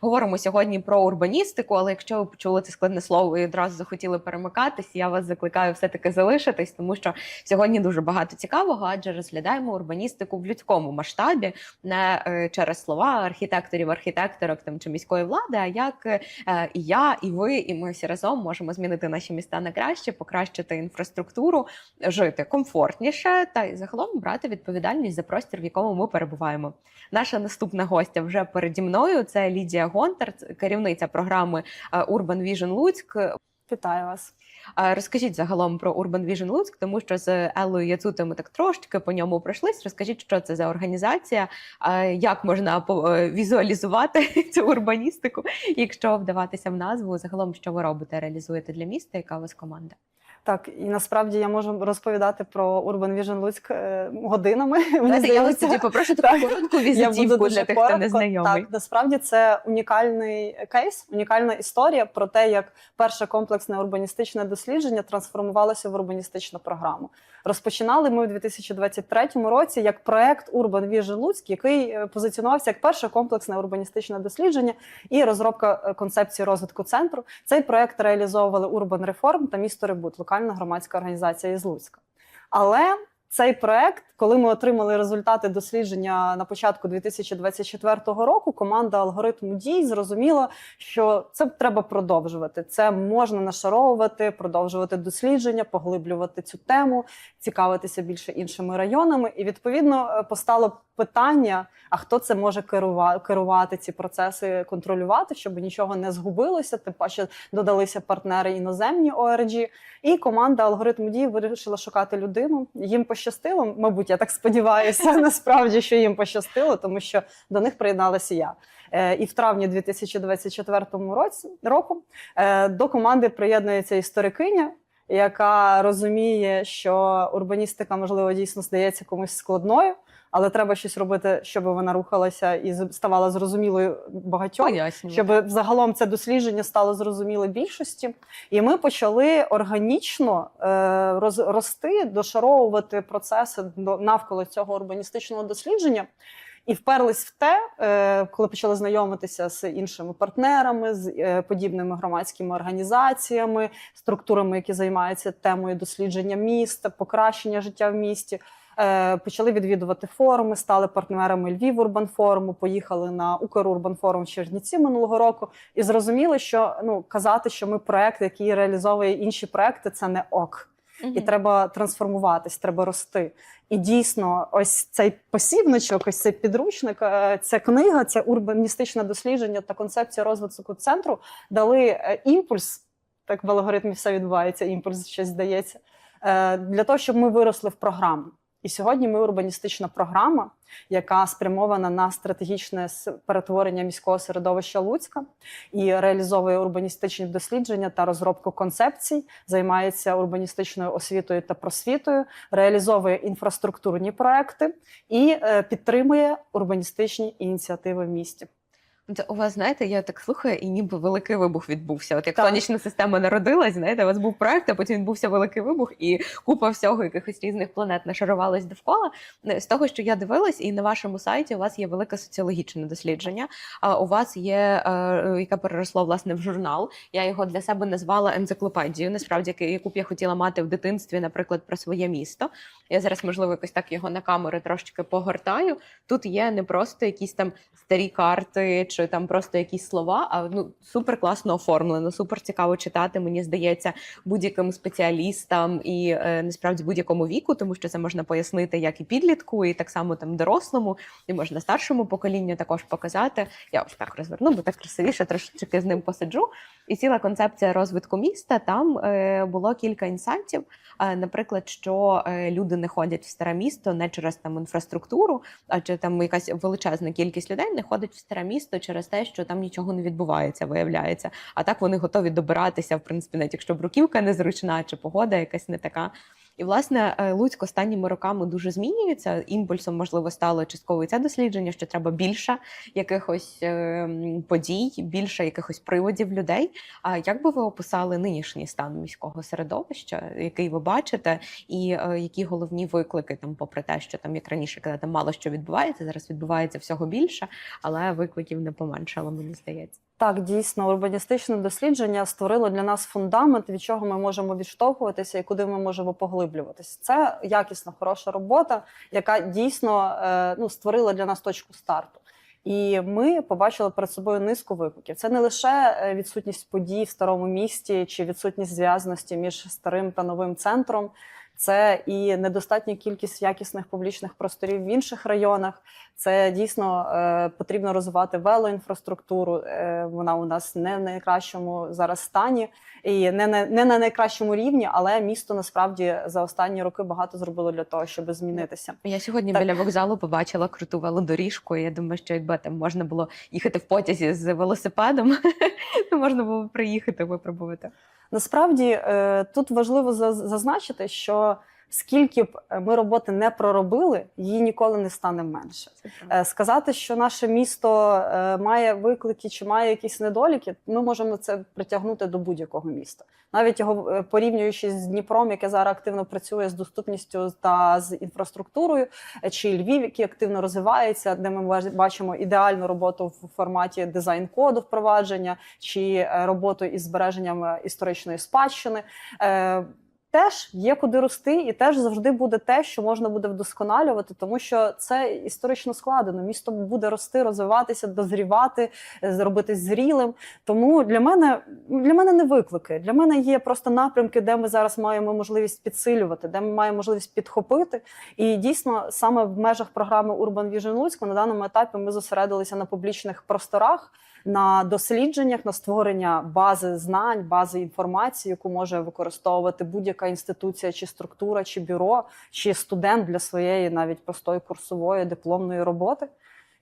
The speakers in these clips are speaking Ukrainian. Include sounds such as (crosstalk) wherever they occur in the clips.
Говоримо сьогодні про урбаністику, але якщо ви почули це складне слово і одразу захотіли перемикатись, я вас закликаю все-таки залишитись, тому що сьогодні дуже багато цікавого, адже розглядаємо урбаністику в людському масштабі, не е, через слова архітекторів, архітекторок там чи міської влади, а як е, і я, і ви, і ми всі разом можемо змінити наші міста на краще, покращити інфраструктуру, жити комфортніше та й загалом брати відповідальність за простір, в якому ми перебуваємо. Наша наступна гостя вже переді мною. Це Лідія Гонтар, керівниця програми е, Urban Vision Луцьк. Вітаю вас. Е, Розкажіть загалом про Urban Vision Луцьк, тому що з Еллою Яцутою ми так трошки по ньому пройшлись. Розкажіть, що це за організація, е, як можна візуалізувати (laughs) цю урбаністику, якщо вдаватися в назву. Загалом, що ви робите, реалізуєте для міста, яка у вас команда? Так, і насправді я можу розповідати про Urban Vision Луцьк е, годинами. Мені Знаєте, я вас тоді попрошу таку коротку візитівку для тих, хто не знайомий. Так, насправді це унікальний кейс, унікальна історія про те, як перше комплексне урбаністичне дослідження трансформувалося в урбаністичну програму. Розпочинали ми у 2023 році як проект Urban Vision Луцьк, який е, позиціонувався як перше комплексне урбаністичне дослідження і розробка е, концепції розвитку центру. Цей проект реалізовували Urban Reform та місто Ребут, локальна громадська організація із Луцька. Але цей проект, коли ми отримали результати дослідження на початку 2024 року, команда алгоритму дій зрозуміла, що це треба продовжувати. Це можна нашаровувати, продовжувати дослідження, поглиблювати цю тему, цікавитися більше іншими районами. І відповідно е, постало питання: а хто це може керувати, керувати ці процеси, контролювати, щоб нічого не згубилося. Тим паче додалися партнери іноземні ORG. І команда алгоритму дій вирішила шукати людину. Їм пощастило. Мабуть, я так сподіваюся, (laughs) насправді, що їм пощастило, тому що до них приєдналася я. Е, І в травні 2024 році року е, до команди приєднується історикиня, яка розуміє, що урбаністика можливо дійсно здається комусь складною, але треба щось робити, щоб вона рухалася і ставала зрозумілою багатьом Пояснюю. щоб загалом це дослідження стало зрозуміле більшості, і ми почали органічно е, роз, рости, дошаровувати процеси до навколо цього урбаністичного дослідження. І вперлись в те, е, коли почали знайомитися з іншими партнерами, з е, подібними громадськими організаціями, структурами, які займаються темою дослідження міста, покращення життя в місті. Е, Почали відвідувати форуми, стали партнерами Львів Урбан Форуму, поїхали на Укрурбан Форум в Чернівці минулого року і зрозуміли, що ну казати, що ми проект, який реалізовує інші проекти, це не ок. І треба трансформуватись, треба рости. І дійсно, ось цей посібничок, ось цей підручник, е, ця книга, це урбаністичне дослідження та концепція розвитку центру дали е, імпульс. Так в алгоритмі все відбувається, імпульс щось здається. Для того, щоб ми виросли в програму. І сьогодні ми урбаністична програма, яка спрямована на стратегічне перетворення міського середовища Луцька і реалізовує урбаністичні дослідження та розробку концепцій, займається урбаністичною освітою та просвітою, реалізовує інфраструктурні проекти і е, підтримує урбаністичні ініціативи в місті. Це у вас, знаєте, я так слухаю, і ніби великий вибух відбувся. От як Так. сонячна система народилась, знаєте, у вас був проект, а потім відбувся великий вибух, і купа всього якихось різних планет нашарувалась довкола. З того, що я дивилась, і на вашому сайті у вас є велике соціологічне дослідження. А у вас є е, яке переросло власне в журнал. Я його для себе назвала енциклопедією. Насправді, яку б я хотіла мати в дитинстві, наприклад, про своє місто. Я зараз, можливо, якось так його на камери трошечки погортаю. Тут є не просто якісь там старі карти чи там просто якісь слова, а ну супер класно оформлено, супер цікаво читати. Мені здається, будь-яким спеціалістам і е, насправді будь-якому віку, тому що це можна пояснити як і підлітку, і так само там дорослому, і можна старшому поколінню також показати. Я ось так розверну, бо так красивіше трошечки з ним посиджу. І ціла концепція розвитку міста там е, було кілька інсайтів. Е, наприклад, що е, люди не ходять в старе місто не через там інфраструктуру, а чи там якась величезна кількість людей не ходить в старе місто через те, що там нічого не відбувається, виявляється. А так вони готові добиратися, в принципі, навіть якщо бруківка незручна, чи погода якась не така. І власне е, Луцьк останніми роками дуже змінюється. Імпульсом можливо стало частково це дослідження, що треба більше якихось е, подій, більше якихось приводів людей. А як би ви описали нинішній стан міського середовища, який ви бачите, і е, які головні виклики там, попри те, що там як раніше казати, мало що відбувається, зараз відбувається всього більше, але викликів не поменшало, мені здається. Так, дійсно, урбаністичне дослідження створило для нас фундамент, від чого ми можемо відштовхуватися і куди ми можемо поглиблюватися. Це якісна, хороша робота, яка дійсно е, ну, створила для нас точку старту. І ми побачили перед собою низку викликів. Це не лише е, відсутність подій в старому місті чи відсутність зв'язаності між старим та новим центром. Це і недостатня кількість якісних публічних просторів в інших районах. Це дійсно е, потрібно розвивати велоінфраструктуру. Е, вона у нас не в найкращому зараз стані і не на не на найкращому рівні, але місто насправді за останні роки багато зробило для того, щоб змінитися. Я сьогодні Так. біля вокзалу побачила круту велодоріжку. І я думаю, що якби там можна було їхати в потязі з велосипедом, (laughs) то можна було приїхати випробувати. Насправді е, тут важливо за- зазначити, що скільки б ми роботи не проробили, її ніколи не стане менше. Е, Сказати, що наше місто е, має виклики чи має якісь недоліки, ми можемо це притягнути до будь-якого міста. Навіть його е, порівнюючи з Дніпром, яке зараз активно працює з доступністю та з інфраструктурою, е, чи Львів, який активно розвивається, де ми бачимо ідеальну роботу в форматі дизайн-коду впровадження, чи е, роботу із збереженням е, історичної спадщини. Теж є куди рости, і теж завжди буде те, що можна буде вдосконалювати, тому що це історично складено. Місто буде рости, розвиватися, дозрівати, е, зробити зрілим. Тому для мене для мене не виклики. Для мене є просто напрямки, де ми зараз маємо можливість підсилювати, де ми маємо можливість підхопити. І дійсно, саме в межах програми Urban Vision Луцьку на даному етапі ми зосередилися на публічних просторах. На дослідженнях, на створення бази знань, бази інформації, яку може використовувати будь-яка інституція, чи структура, чи бюро, чи студент для своєї навіть простої курсової дипломної роботи.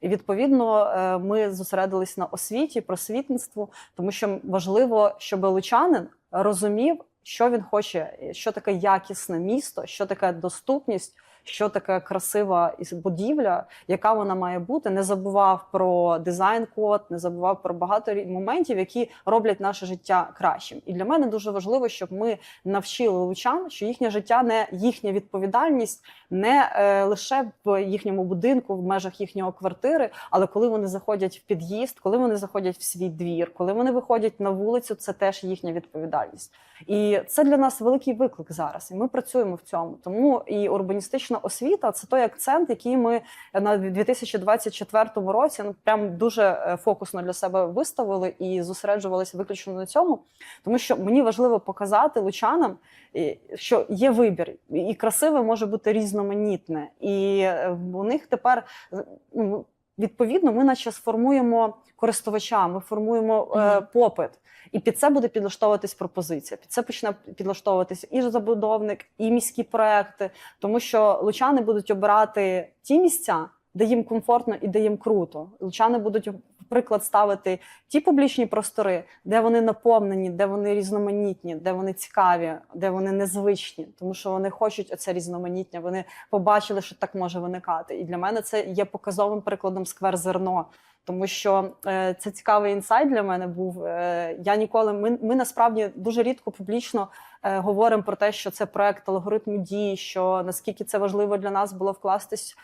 І відповідно е, ми зосередились на освіті, просвітництву, тому що важливо, щоб лучанин розумів, що він хоче, що таке якісне місто, що таке доступність, що таке красива будівля, яка вона має бути. Не забував про дизайн-код, не забував про багато моментів, які роблять наше життя кращим. І для мене дуже важливо, щоб ми навчили лучан, що їхнє життя не їхня відповідальність, не е, лише в їхньому будинку, в межах їхнього квартири, але коли вони заходять в під'їзд, коли вони заходять в свій двір, коли вони виходять на вулицю, це теж їхня відповідальність. І це для нас великий виклик зараз. І ми працюємо в цьому. Тому і урбаністична освіта це той акцент, який ми на 2024 році ну прям дуже е, фокусно для себе виставили і зосереджувалися виключно на цьому, тому що мені важливо показати лучанам, що є вибір, і красиве може бути різноманітне, і е, у них тепер е, ну, відповідно ми наче сформуємо користувача, ми формуємо е, попит. І під це буде підлаштовуватись пропозиція. Під це почне підлаштовуватися і забудовник, і міські проекти, тому що лучани будуть обирати ті місця, де їм комфортно і де їм круто. Лучани будуть приклад ставити ті публічні простори, де вони наповнені, де вони різноманітні, де вони цікаві, де вони незвичні, тому що вони хочуть оце різноманіття. Вони побачили, що так може виникати. І для мене це є показовим прикладом сквер зерно. Тому що е, це цікавий інсайт для мене був. Е, я ніколи ми, ми насправді дуже рідко публічно е, говоримо про те, що це проект алгоритму дії, що наскільки це важливо для нас було вкластись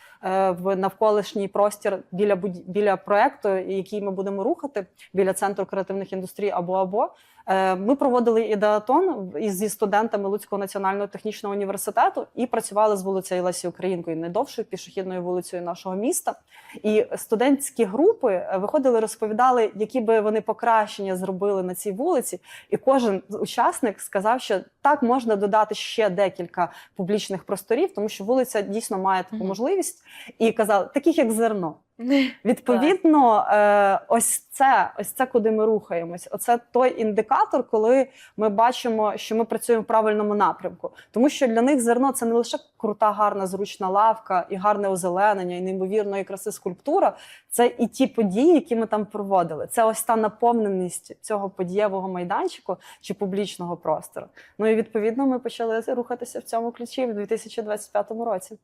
в навколишній простір біля біля проекту, який ми будемо рухати біля центру креативних індустрій або або. Е, Ми проводили ідеатон із- зі студентами Луцького національного технічного університету і працювали з вулицею Лесі Українкою, найдовшою пішохідною вулицею нашого міста. І студентські групи е, виходили, розповідали, які би вони покращення зробили на цій вулиці. І кожен учасник сказав, що так можна додати ще декілька публічних просторів, тому що вулиця дійсно має таку можливість. І казали, таких як зерно. (laughs) Відповідно, е, ось це, ось це, куди ми рухаємось. Оце той індикатор, коли ми бачимо, що ми працюємо в правильному напрямку. Тому що для них зерно це не лише крута, гарна, зручна лавка, і гарне озеленення, і неймовірної краси скульптура. Це і ті події, які ми там проводили. Це ось та наповненість цього подієвого майданчику чи публічного простору. Ну і відповідно ми почали рухатися в цьому ключі в 2025 році.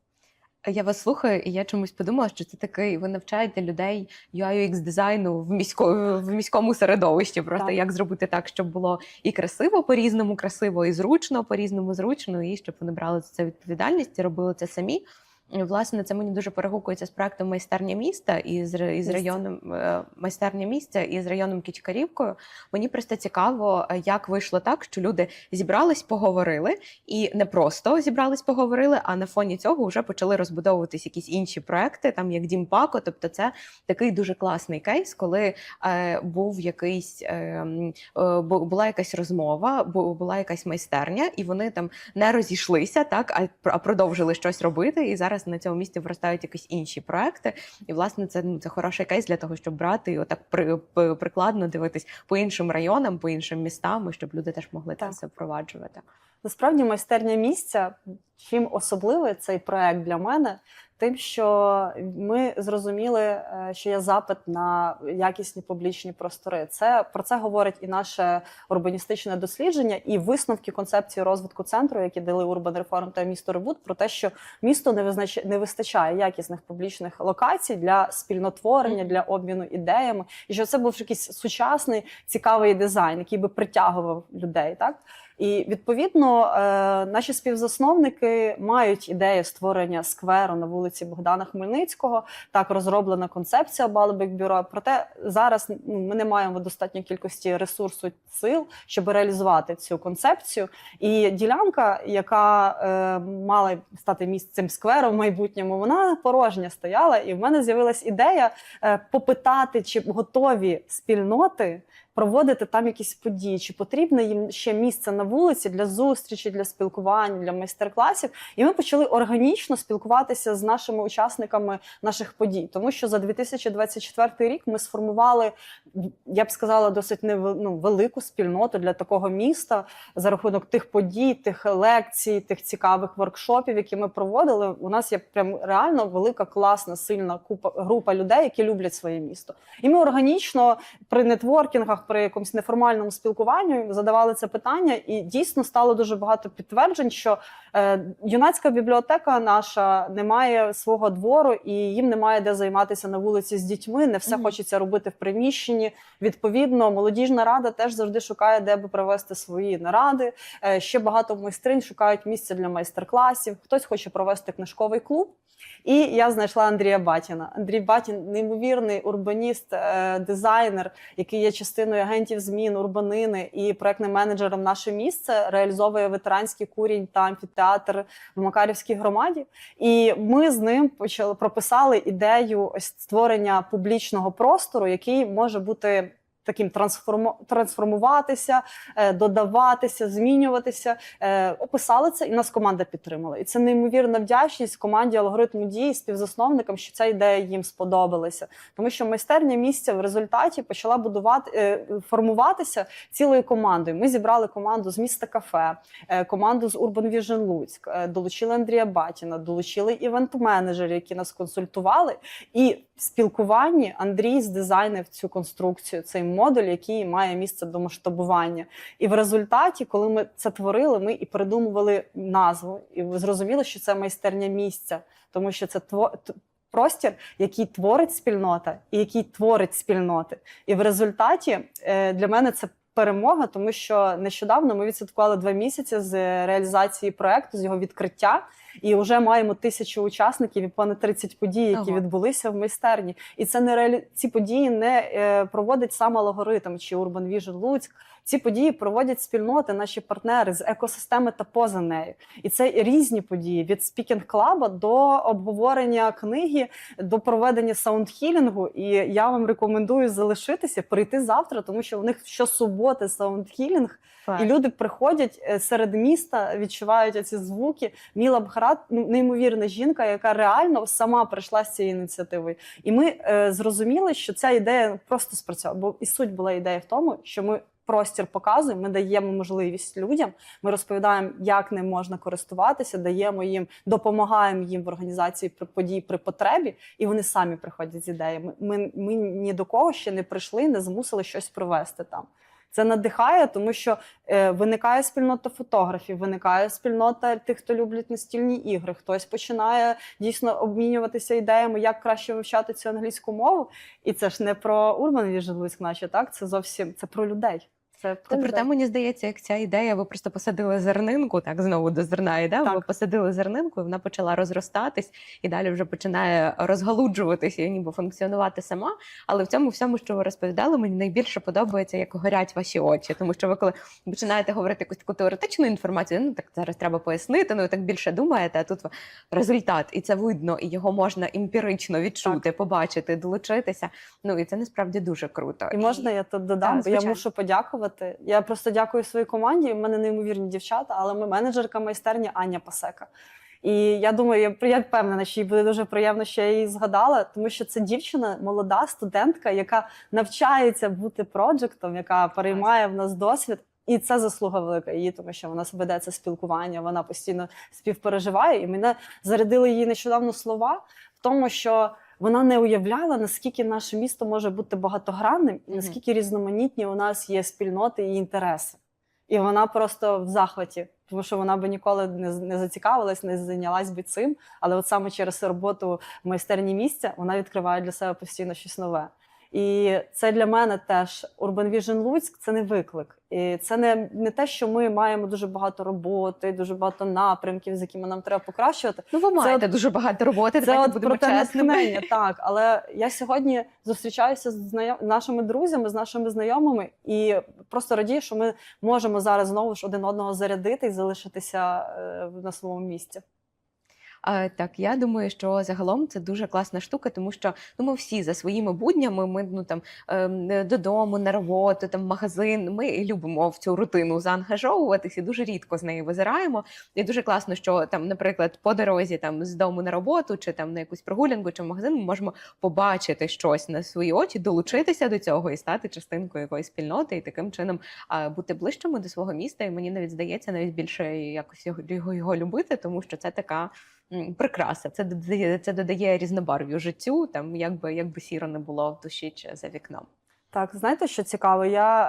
Я вас слухаю, і я чомусь подумала, що це такий. Ви навчаєте людей UI дизайну в міському в міському середовищі. Просто Так. як зробити так, щоб було і красиво по різному, красиво, і зручно по різному зручно, і щоб вони брали за це відповідальність і робили це самі. І, Власне, це мені дуже перегукується з проектом майстерня міста і з, із районом е, майстерня місця і з районом Кічкарівкою. Мені просто цікаво, е, як вийшло так, що люди зібрались, поговорили, і не просто зібрались, поговорили, а на фоні цього вже почали розбудовуватись якісь інші проекти, там як Дім Пако. Тобто, це такий дуже класний кейс, коли е, був якийсь е, е, була якась розмова, була якась майстерня, і вони там не розійшлися, так а продовжили щось робити. І зараз на цьому місці виростають якісь інші проекти. І власне це ну це хороший кейс для того, щоб брати і отак при, прикладно дивитись по іншим районам, по іншим містам, і щоб люди теж могли це Так. все впроваджувати. Насправді майстерня місця. Чим особливий цей проект для мене? Тим, що ми зрозуміли, е, що є запит на якісні публічні простори. Це про це говорить і наше урбаністичне дослідження, і висновки концепції розвитку центру, які дали Urban Reform та місто Ребут, про те, що місто не визнач... не вистачає якісних публічних локацій для спільнотворення, для обміну ідеями, і що це був якийсь сучасний цікавий дизайн, який би притягував людей. Так і відповідно е, наші співзасновники мають ідею створення скверу на вулиці Богдана Хмельницького. Так розроблена концепція Балбек бюро. Проте зараз ну, ми не маємо достатньої кількості ресурсу сил, щоб реалізувати цю концепцію. І ділянка, яка е, мала стати місцем скверу в майбутньому, вона порожня стояла. І в мене з'явилась ідея е, попитати, чи готові спільноти проводити там якісь події, чи потрібно їм ще місце на вулиці для зустрічі, для спілкування, для майстер-класів. І ми почали органічно спілкуватися з нашими учасниками наших подій, тому що за 2024 рік ми сформували, я б сказала, досить невел- ну, велику спільноту для такого міста за рахунок тих подій, тих лекцій, тих цікавих воркшопів, які ми проводили. У нас є прям реально велика, класна, сильна купа група людей, які люблять своє місто. І ми органічно при нетворкінгах, при якомусь неформальному спілкуванні задавали це питання, і дійсно стало дуже багато підтверджень, що е, юнацька бібліотека наша не має свого двору, і їм немає де займатися на вулиці з дітьми. Не все Мгм. хочеться робити в приміщенні. Відповідно, молодіжна рада теж завжди шукає, де би провести свої наради. Е, ще багато майстринь шукають місце для майстер-класів. Хтось хоче провести книжковий клуб. І я знайшла Андрія Батіна. Андрій Батін неймовірний урбаніст, е, дизайнер, який є частиною агентів змін, урбанини і проектним менеджером наше місце реалізовує ветеранський курінь та амфітеатр в Макарівській громаді. І ми з ним почали прописали ідею створення публічного простору, який може бути. Таким трансформуватися, е, додаватися, змінюватися. Е, Описали це, і нас команда підтримала. І це неймовірна вдячність команді алгоритму дії співзасновникам, що ця ідея їм сподобалася. Тому що майстерня місця в результаті почала будувати е, формуватися цілою командою. Ми зібрали команду з міста кафе, команду з Urban Vision Луцьк, долучили Андрія Батіна, долучили івент-менеджерів, які нас консультували. І в спілкуванні Андрій здизайнив цю конструкцію, цей модуль, який має місце до масштабування. І в результаті, коли ми це творили, ми і придумували назву, і зрозуміли, що це майстерня місця, тому що це тво- простір, який творить спільнота, і який творить спільноти. І в результаті е, для мене це. Перемога, тому що нещодавно ми відсвяткували два місяці з реалізації проекту, з його відкриття, і вже маємо тисячу учасників і понад 30 подій, які Ого. відбулися в майстерні. І це не реалі... ці події не е, проводить сам алгоритм чи Urban Vision Луцьк. Ці події проводять спільноти, наші партнери з екосистеми та поза нею. І це різні події від спікінг клаба до обговорення книги, до проведення саундхілінгу. І я вам рекомендую залишитися, прийти завтра, тому що у них щосуботи саундхілінг. І люди приходять е, серед міста, відчувають ці звуки. Міла Бхарат, ну, неймовірна жінка, яка реально сама прийшла з цією ініціативою. І ми е, зрозуміли, що ця ідея просто спрацювала. Бо і суть була ідея в тому, що ми простір показуємо, ми даємо можливість людям, ми розповідаємо, як ним можна користуватися, даємо їм, допомагаємо їм в організації подій при потребі, і вони самі приходять з ідеями. Ми, ми ні до кого ще не прийшли, не змусили щось провести там. Це надихає, тому що е, виникає спільнота фотографів, виникає спільнота тих, хто люблять настільні ігри. Хтось починає дійсно обмінюватися ідеями, як краще вивчати цю англійську мову. І це ж не про Урбан Віжелуськ, наче так. Це зовсім це про людей. Це проте мені здається, як ця ідея, ви просто посадили зернинку, так знову до зерна йде. Ви посадили зернинку, і вона почала розростатись і далі вже починає розгалуджуватися і ніби функціонувати сама. Але в цьому всьому, що ви розповідали, мені найбільше подобається, як горять ваші очі. Тому що ви коли починаєте говорити якусь таку теоретичну інформацію, ну так зараз треба пояснити. Ну ви так більше думаєте, а тут результат, і це видно, і його можна емпірично відчути, побачити, долучитися. Ну і це насправді дуже круто. І можна я тут додам, Так, бо я мушу подякувати. Я просто дякую своїй команді. У мене неймовірні дівчата, але ми менеджерка майстерні Аня Пасека. І я думаю, я, я впевнена, що їй буде дуже приємно, що я її згадала, тому що це дівчина, молода студентка, яка навчається бути проджектом, яка переймає в нас досвід. І це заслуга велика її, тому що вона веде це спілкування, вона постійно співпереживає. І мене зарядили її нещодавно слова в тому, що вона не уявляла, наскільки наше місто може бути багатогранним, і наскільки різноманітні у нас є спільноти і інтереси. І вона просто в захваті, тому що вона би ніколи не, не зацікавилась, не зайнялась би цим. Але от саме через роботу в майстерні місця вона відкриває для себе постійно щось нове. І це для мене теж Urban Vision Луцьк це не виклик. І це не, не те, що ми маємо дуже багато роботи, дуже багато напрямків, з якими нам треба покращувати. Ну, ви маєте от- дуже багато роботи. Це давайте от про те натхнення, так. Але я сьогодні зустрічаюся з знайом... нашими друзями, з нашими знайомими, і просто радію, що ми можемо зараз знову ж один одного зарядити і залишитися е, на своєму місці. Так, я думаю, що загалом це дуже класна штука, тому що ну, ми всі за своїми буднями, ми ну там ем, додому, на роботу, там магазин. Ми любимо в цю рутину заангажовуватися, дуже рідко з неї визираємо. І дуже класно, що там, наприклад, по дорозі там з дому на роботу, чи там на якусь прогулянку, чи в магазин, ми можемо побачити щось на свої очі, долучитися до цього і стати частинкою якоїсь спільноти, і таким чином бути ближчими до свого міста. І мені навіть здається, навіть більше якось його, його, любити, тому що це така прикраса. Це додає, це додає різнобарв'ю життю, там якби якби сіро не було в душі чи за вікном. Так, знаєте, що цікаво? Я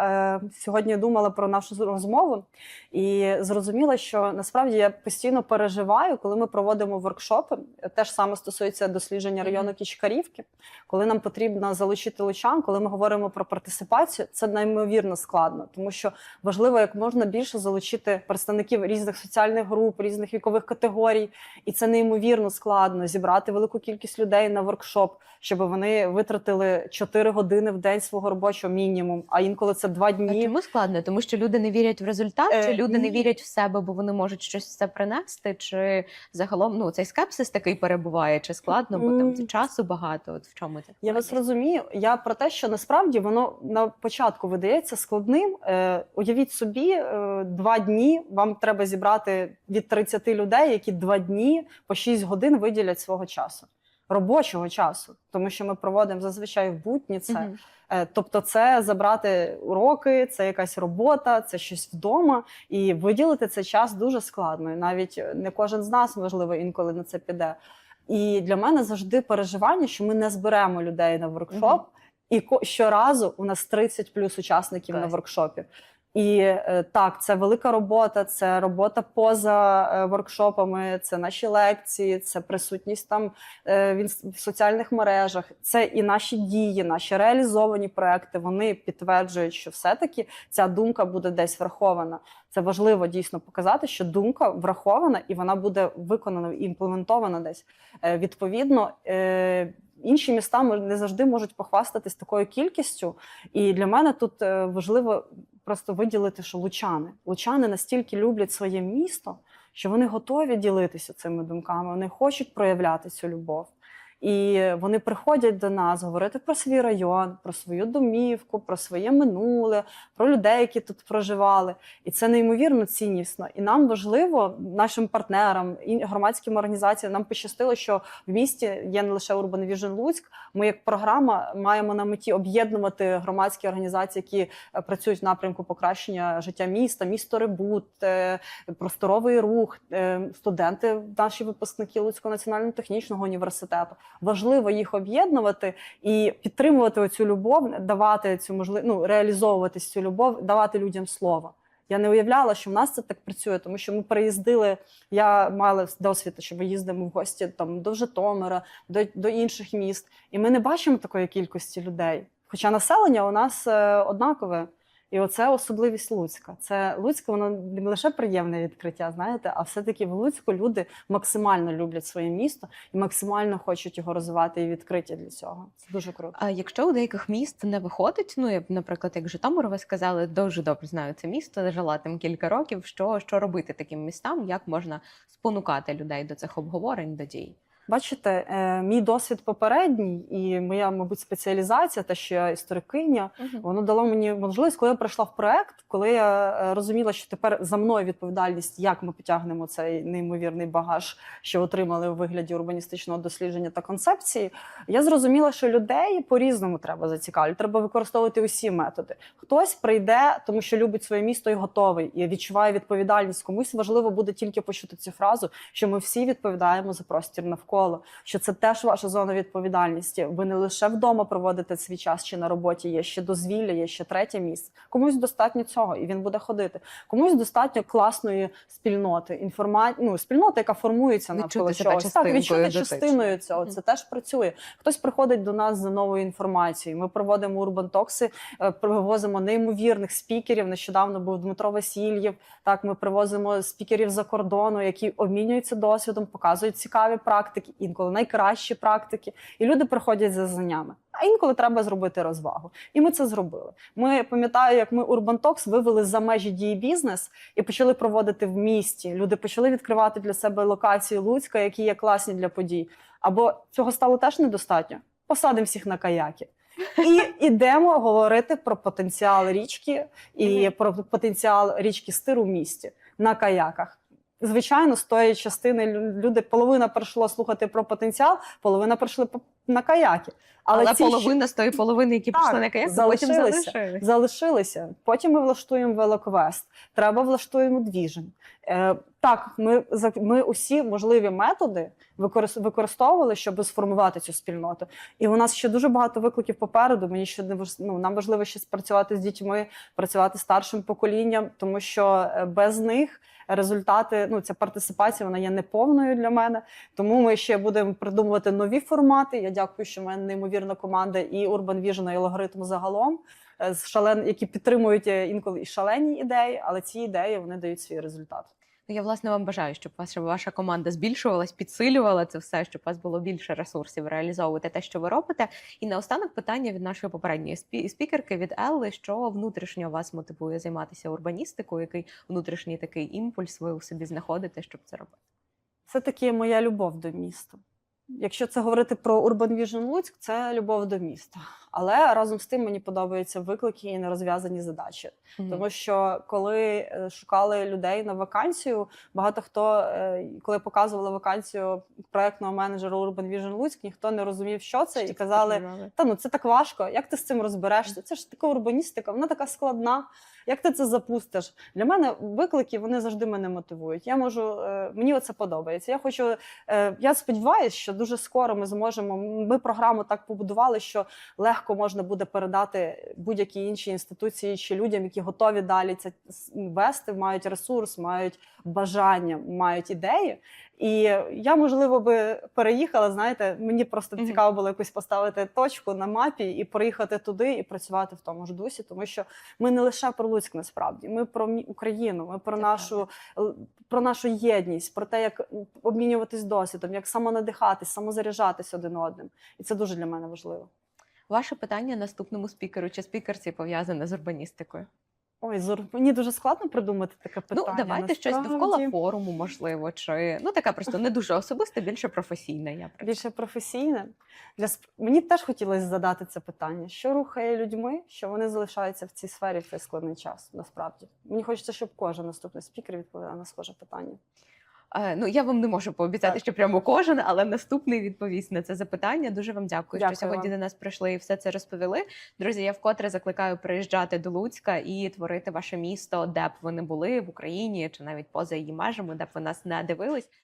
е, сьогодні думала про нашу розмову і зрозуміла, що насправді я постійно переживаю, коли ми проводимо воркшопи. Те ж саме стосується дослідження району Кічкарівки. Коли нам потрібно залучити лучан, коли ми говоримо про партисипацію, це неймовірно складно, тому що важливо як можна більше залучити представників різних соціальних груп, різних вікових категорій, і це неймовірно складно зібрати велику кількість людей на воркшоп, щоб вони витратили 4 години в день свого робочого мінімум, а інколи це 2 А чому складно? Тому що люди не вірять в результат, Е, чи люди не вірять в себе, бо вони можуть щось це принести, чи загалом ну цей скепсис такий перебуває, чи складно, бо там часу багато. От в чому це Я вас розумію. Я про те, що насправді воно на початку видається складним. Е, уявіть собі, е, два дні вам треба зібрати від 30 людей, які два дні по 6 годин виділять свого часу. Робочого часу, тому що ми проводимо зазвичай в будні це. Е, Тобто, це забрати уроки, це якась робота, це щось вдома, і виділити цей час дуже складно. І навіть не кожен з нас, можливо, інколи на це піде. І для мене завжди переживання, що ми не зберемо людей на воркшоп, Мгм. і ко- щоразу у нас 30 плюс учасників на воркшопі. І е, так, це велика робота, це робота поза е, воркшопами, це наші лекції, це присутність там е, в, соціальних мережах. Це і наші дії, наші реалізовані проекти. Вони підтверджують, що все-таки ця думка буде десь врахована. Це важливо дійсно показати, що думка врахована і вона буде виконана і імплементована десь. Відповідно, інші міста не завжди можуть похвастатись такою кількістю. І для мене тут е, важливо просто виділити, що лучани. Лучани настільки люблять своє місто, що вони готові ділитися цими думками, вони хочуть проявляти цю любов. І вони приходять до нас говорити про свій район, про свою домівку, про своє минуле, про людей, які тут проживали. І це неймовірно ціннісно. І нам важливо, нашим партнерам і громадським організаціям, нам пощастило, що в місті є не лише Urban Vision Луцьк. Ми, як програма, маємо на меті об'єднувати громадські організації, які е, працюють в напрямку покращення життя міста, місто Ребут, е, просторовий рух, е, студенти, наші випускники Луцького національного технічного університету. Важливо їх об'єднувати і підтримувати цю любов, давати цю можливість, ну, реалізовувати цю любов, давати людям слово. Я не уявляла, що в нас це так працює, тому що ми переїздили. Я мала досвід, що ми їздимо в гості там до Житомира, до, до інших міст, і ми не бачимо такої кількості людей. Хоча населення у нас е, однакове. І оце особливість Луцька. Це Луцьк, воно не лише приємне відкриття, знаєте, а все-таки в Луцьку люди максимально люблять своє місто і максимально хочуть його розвивати і відкриті для цього. Це дуже круто. А якщо у деяких міст не виходить, ну я наприклад, як Житомир, ви сказали, дуже добре знаю це місто, жила там кілька років. Що, що робити таким містам? Як можна спонукати людей до цих обговорень, до дій? Бачите, е, мій досвід попередній і моя, мабуть, спеціалізація, та що я історикиня, воно дало мені можливість, коли я прийшла в проект, коли я е, розуміла, що тепер за мною відповідальність, як ми потягнемо цей неймовірний багаж, що отримали у вигляді урбаністичного дослідження та концепції. Я зрозуміла, що людей по-різному треба зацікавити. Треба використовувати усі методи. Хтось прийде, тому що любить своє місто і готовий, і відчуває відповідальність. Комусь важливо буде тільки почути цю фразу, що ми всі відповідаємо за простір навколо. Що це теж ваша зона відповідальності. Ви не лише вдома проводите свій час чи на роботі, є ще дозвілля, є ще третє місце. Комусь достатньо цього, і він буде ходити. Комусь достатньо класної спільноти, інформа... ну, спільноти, яка формується навколо чогось. Так, відчути частиною цього. Це теж працює. Хтось приходить до нас за новою інформацією. Ми проводимо урбан токси, е, привозимо неймовірних спікерів. Нещодавно був Дмитро Васильєв. Так, ми привозимо спікерів за кордону, які обмінюються досвідом, показують цікаві практики, інколи найкращі практики. І люди приходять за знаннями. А інколи треба зробити розвагу. І ми це зробили. Ми пам'ятаю, як ми Urban Talks вивели за межі дії бізнес і почали проводити в місті. Люди почали відкривати для себе локації Луцька, які є класні для подій. Або цього стало теж недостатньо. Посадимо всіх на каяки. І (laughs) йдемо говорити про потенціал річки і про потенціал річки Стир у місті на каяках. Звичайно, з тої частини лю- люди половина прийшло слухати про потенціал, половина прийшли на каяки. Але, ці ще- половина з тої половини, які Так, пішли на каяк, потім залишилися. залишилися. Потім ми влаштуємо велоквест. Треба влаштуємо двіжень. Е, так, ми ми усі можливі методи використовували, щоб сформувати цю спільноту. І у нас ще дуже багато викликів попереду. Мені ще не ну, нам важливо ще працювати з дітьми, працювати з старшим поколінням, тому що е, без них. Результати, ну ця партисипація вона є неповною для мене. Тому ми ще будемо придумувати нові формати. Я дякую, що в мене неймовірна команда і Urban Vision, і алгоритм загалом, е, з шален, які підтримують е, інколи і шалені ідеї, але ці ідеї вони дають свій результат. Ну, я власне вам бажаю, щоб ваша ваша команда збільшувалась, підсилювала це все, щоб у вас було більше ресурсів реалізовувати те, що ви робите. І наостанок питання від нашої попередньої спі- спікерки від Елли, що внутрішньо вас мотивує займатися урбаністикою, який внутрішній такий імпульс ви у собі знаходите, щоб це робити. Це таки моя любов до міста. Якщо це говорити про Urban Vision Луцьк, це любов до міста. Але разом з тим мені подобаються виклики і нерозв'язані задачі. Тому що коли е, шукали людей на вакансію, багато хто, е, коли показували вакансію проектного менеджера Urban Vision Луцьк, ніхто не розумів, що це, і казали: та ну це так важко. Як ти з цим розберешся? Це ж така урбаністика, вона така складна. Як ти це запустиш? Для мене виклики вони завжди мене мотивують. Я можу, е, мені оце подобається. Я хочу, я сподіваюся, що дуже скоро ми зможемо. Ми програму так побудували, що легко можна буде передати будь-які інші інституції чи людям, які готові далі це вести, мають ресурс, мають бажання, мають ідеї. І я, можливо, би переїхала. Знаєте, мені просто Мгм. цікаво було якось поставити точку на мапі і приїхати туди і працювати в тому ж дусі, тому що ми не лише про Луцьк, насправді, ми про Україну, ми про Це нашу л- про нашу єдність, про те, як обмінюватись досвідом, як самонадихатись, самозаряджатись один одним. І це дуже для мене важливо. Ваше питання наступному спікеру чи спікерці пов'язане з урбаністикою? Ой, Зур, мені дуже складно придумати таке питання. ну, давайте щось довкола форуму, можливо, чи ну така просто не дуже особиста, більше професійна. Я про більше професійне. Для мені теж хотілося задати це питання: що рухає людьми, що вони залишаються в цій сфері в цей складний час. Насправді мені хочеться, щоб кожен наступний спікер відповідав на схоже питання. Е, Ну, я вам не можу пообіцяти, Так. що прямо кожен, але наступний відповість на це запитання. Дуже вам дякую, Дякую що сьогодні вам. до нас прийшли і все це розповіли. Друзі, я вкотре закликаю приїжджати до Луцька і творити ваше місто, де б ви не були в Україні чи навіть поза її межами, де б ви нас не дивились.